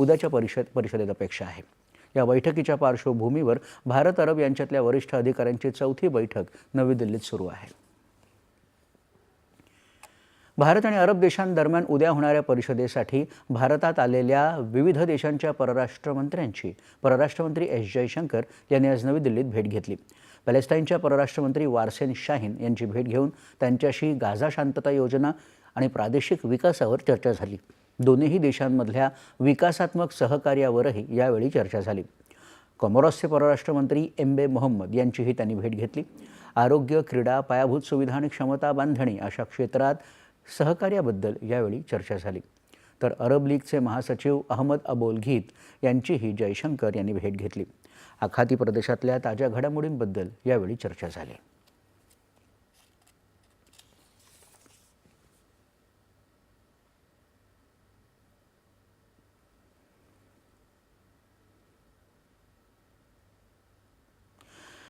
उद्याच्या परिषद परिषदेत अपेक्षा आहे. या बैठकीच्या पार्श्वभूमीवर भारत अरब यांच्यातल्या वरिष्ठ अधिकाऱ्यांची चौथी बैठक नवी दिल्लीत सुरू आहे. भारत आणि अरब देशांदरम्यान उद्या होणाऱ्या परिषदेसाठी भारतात आलेल्या विविध देशांच्या परराष्ट्रमंत्र्यांची परराष्ट्रमंत्री एस जयशंकर यांनी आज नवी दिल्लीत भेट घेतली. पॅलेस्टाईनच्या परराष्ट्रमंत्री वारसेन शाहीन यांची भेट घेऊन त्यांच्याशी गाझा शांतता योजना आणि प्रादेशिक विकासावर चर्चा झाली. दोन्ही देशांमधल्या विकासात्मक सहकार्यावरही यावेळी चर्चा झाली. कॉमोरॉसचे परराष्ट्रमंत्री एम्बे मोहम्मद यांचीही त्यांनी भेट घेतली. आरोग्य क्रीडा पायाभूत सुविधा आणि क्षमता बांधणी अशा क्षेत्रात सहकार्याबद्दल यावेळी चर्चा झाली. तर अरब लीगचे महासचिव अहमद अबोल घीत यांचीही जयशंकर यांनी भेट घेतली. आखाती प्रदेशातल्या ताज्या घडामोडींबद्दल यावेळी चर्चा झाली.